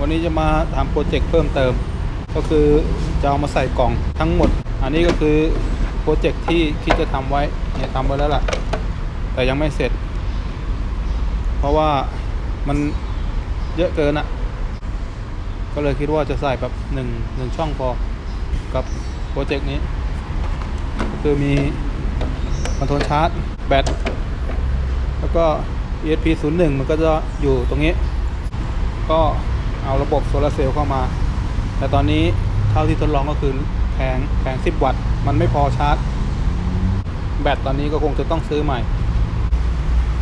วันนี้จะมาทำโปรเจกต์เพิ่มเติม ก็คือจะเอามาใส่กล่องทั้งหมด อันนี้ก็คือโปรเจกต์ที่คิดจะทำไว้เนี่ยทำไว้แล้วล่ะ แต่ยังไม่เสร็จ เพราะว่ามันเยอะเกินอะก็เลยคิดว่าจะใส่แบบหนึ่งหนึ่งช่องพอกับโปรเจกต์นี้คือมีคอนโทรลชาร์จแบตแล้วก็ ESP 0 1 มันก็จะอยู่ตรงนี้ ก็ เอาระบบโซลาร์เซลล์เข้ามา แต่ตอนนี้เท่าที่ทดลองก็คือแผงแผง 10 วัตต์ มันไม่พอชาร์จ แบตตอนนี้ก็คงจะต้องซื้อใหม่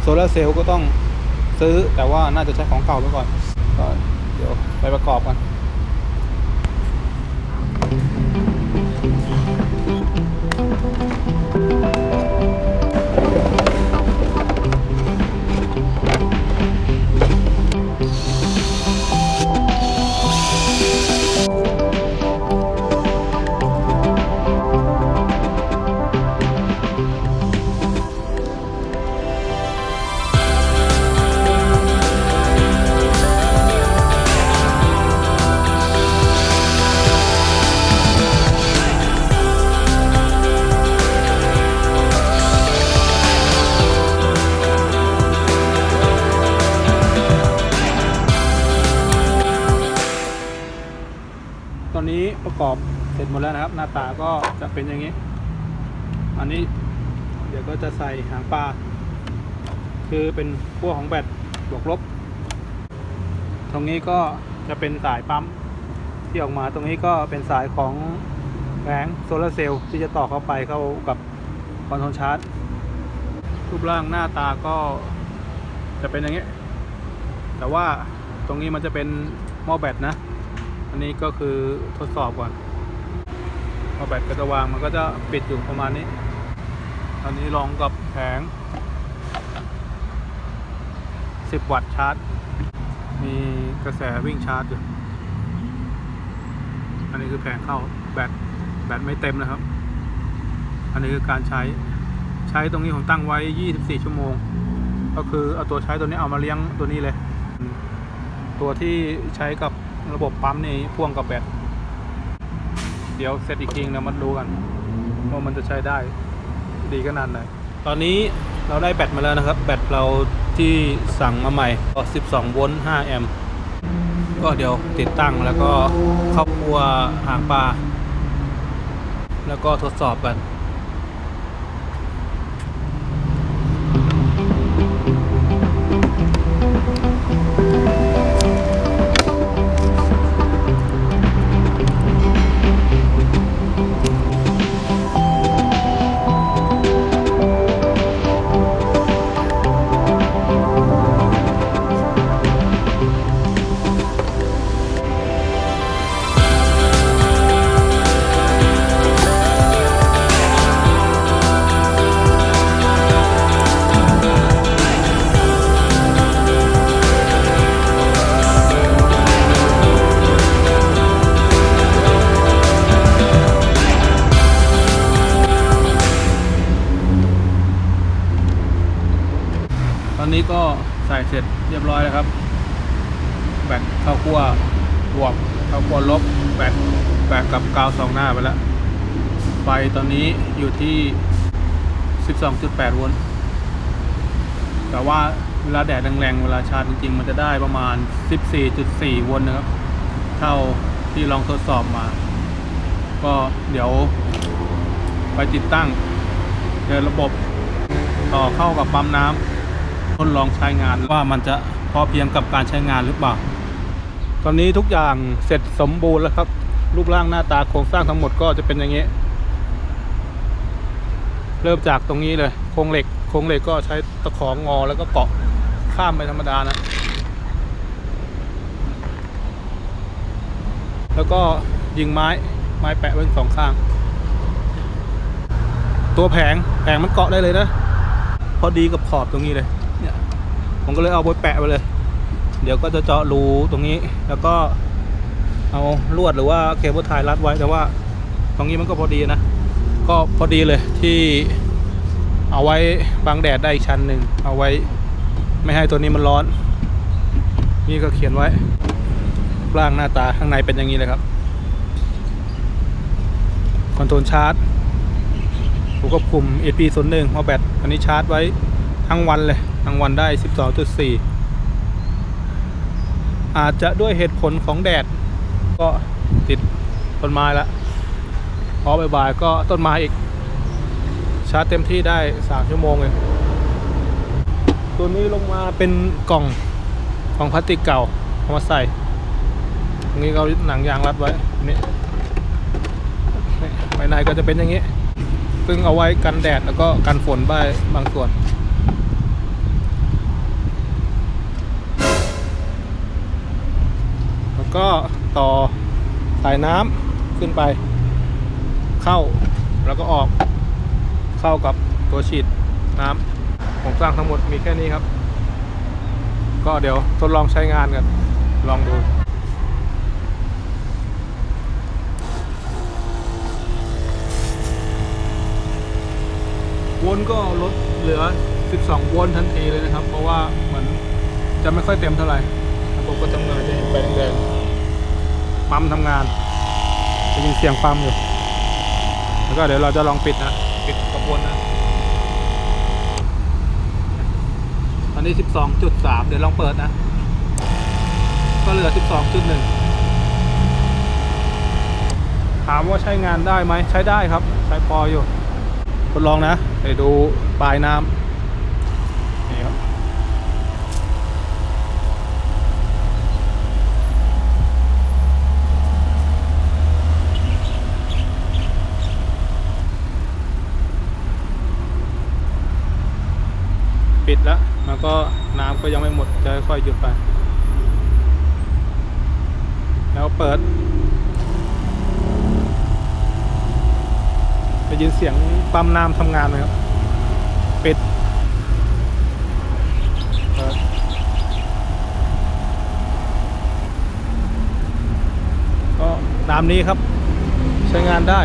โซลาร์เซลล์ก็ต้องซื้อแต่ว่าน่าจะใช้ของเก่าไปก่อนก็เดี๋ยวไปประกอบกัน ประกอบเสร็จหมดแล้วนะครับ หน้าตาก็จะเป็นอย่างนี้ อันนี้เดี๋ยวก็จะใส่หางปลา คือเป็นขั้วของแบตบวกลบ ตรงนี้ก็จะเป็นสายปั๊มที่ออกมาตรงนี้ก็เป็นสายของแผงโซลาร์เซลล์ที่จะต่อเข้าไปเข้ากับคอนโทรลชาร์จรูปร่างหน้าตาก็จะเป็นอย่างนี้ แต่ว่าตรงนี้มันจะเป็นหม้อแบตนะ อันนี้ก็คือทดสอบก่อนพอแบตก็จะวางมันก็จะปิดอยู่ประมาณนี้ ตอนนี้ลองกับแผง 10 วัตต์ชาร์จ มีกระแสวิ่งชาร์จอยู่ อันนี้คือแผงเข้าแบตแบตไม่เต็มนะครับ อันนี้คือการใช้ใช้ตรงนี้ผมตั้งไว้ 24 ชั่วโมง ก็คือเอาตัวใช้ตัวนี้เอามาเลี้ยงตัวนี้เลย ตัวที่ใช้กับ ระบบปั๊มนี่พ่วงกับแบต เดี๋ยวเสร็จอีกทีเรามาดูกันว่ามันจะใช้ได้ดีขนาดไหน ตอนนี้เราได้แบตมาแล้วนะครับ แบตเราที่สั่งมาใหม่ก็12 โวลต์ 5 แอมป์ ก็เดี๋ยวติดตั้งแล้วก็เข้าคัวหางปลา แล้วก็ทดสอบกัน อนนี้ก็ใส่เสร็จเรียบร้อยแล้วครับ แบตเข้าขั้วบวกเข้าขั้วลบแบตแบตกับกาวสองหน้าไปแล้ว ไฟตอนนี้อยู่ที่ 12.8 โวลต์แต่ว่าเวลาแดดแรงๆ เวลาชาร์จจริงๆ มันจะได้ประมาณ 14.4 โวลต์นะครับ เท่าที่ลองทดสอบมา ก็เดี๋ยวไปติดตั้งเดินระบบต่อเข้ากับปั๊มน้ำ ทดลองใช้งานว่ามันจะพอเพียงกับการใช้งานหรือเปล่า ตอนนี้ทุกอย่างเสร็จสมบูรณ์แล้วครับ รูปร่างหน้าตาโครงสร้างทั้งหมดก็จะเป็นอย่างนี้ เริ่มจากตรงนี้เลย โครงเหล็ก โครงเหล็กก็ใช้ตะของงอแล้วก็เกาะข้ามไปธรรมดานะ แล้วก็ยิงไม้ไม้แปะไว้สองข้าง ตัวแผงแผงมันเกาะได้เลยนะ พอดีกับขอบตรงนี้เลยเนี่ย ผมก็เลยเอาไว้แปะไปเลย เดี๋ยวก็จะเจาะรูตรงนี้แล้วก็เอาลวดหรือว่าเคเบิลไทยรัดไว้แต่ว่า ตรงนี้มันก็พอดีนะ ก็พอดีเลยที่เอาไว้บังแดดได้อีกชั้นหนึ่งเอาไว้ไม่ให้ตัวนี้มันร้อน นี่ก็เขียนไว้ร่างหน้าตาข้างในเป็นอย่างนี้เลยครับคอนโทรลชาร์จผู้ควบคุม SP01 มาแบตอันนี้ชาร์จไว้ ทั้งวันเลย ทั้งวันได้ 12.4 อาจจะด้วยเหตุผลของแดด ก็ติดต้นไม้ละพอบ่ายๆก็ต้นไม้อีก ชาร์จเต็มที่ได้ 3 ชั่วโมงเลยตัวนี้ลงมาเป็นกล่องกล่องพลาสติกเก่าเอามาใส่ ตรงนี้ก็หนังยางรัดไว้นี่นี่ภายในก็จะเป็นอย่างนี้ ซึ่งเอาไว้กันแดดแล้วก็กันฝนบ้างบางส่วน ก็ต่อสายน้ำขึ้นไป เข้าแล้วก็ออกเข้ากับตัวฉีดน้ำผมสร้างทั้งหมดมีแค่นี้ครับ ก็เดี๋ยวทดลองใช้งานกัน ลองดูวลต์ก็ลดเหลือ 12วลต์ทันทีเลยนะครับ เพราะว่าเหมือนจะไม่ค่อยเต็มเท่าไหร่ระบบก็ทำงานจะเห็นไปแดงๆ ปั๊มทำงานจะยินเสียงปั๊มอยู่ แล้วก็เดี๋ยวเราจะลองปิดนะ ปิดกระบวนนะ ตอนนี้ 12.3 เดี๋ยวลองเปิดนะ ก็เหลือ 12.1 ถามว่าใช้งานได้ไหม ใช้ได้ครับ ใช้พออยู่ ทดลองนะเดี๋ยวดูปลายน้ำนี่ครับ ปิดแล้วแล้วก็น้ำ ก็ยังไม่หมดจะค่อยๆหยุดไป แล้วเปิดได้ยินเสียงปั๊มน้ำทำงานไหมครับ ปิดเปิดก็น้ำนี้ครับ ใช้งานได้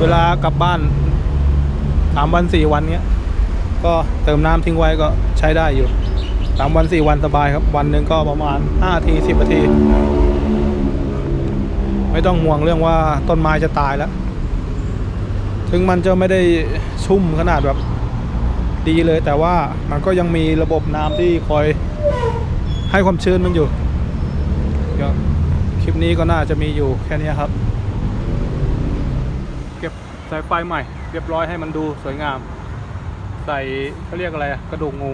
เวลากลับบ้านสามวันสี่วันเนี้ย ก็เติมน้ำทิ้งไว้ก็ใช้ได้อยู่สามวันสี่วันสบายครับ วันหนึ่งก็ประมาณห้าทีสิบนาที ไม่ต้องห่วงเรื่องว่าต้นไม้จะตายแล้ว ถึงมันจะไม่ได้ชุ่มขนาดแบบดีเลย แต่ว่ามันก็ยังมีระบบน้ำที่คอยให้ความชื้นมันอยู่คลิปนี้ก็น่าจะมีอยู่แค่นี้ครับ เก็บสายไฟใหม่ เรียบร้อยให้มันดูสวยงาม ใส่เขาเรียกอะไรอะกระดูกงู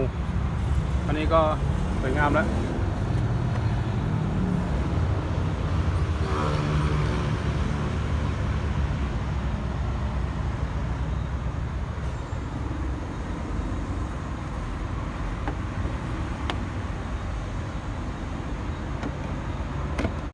อันนี้ก็สวยงามแล้ว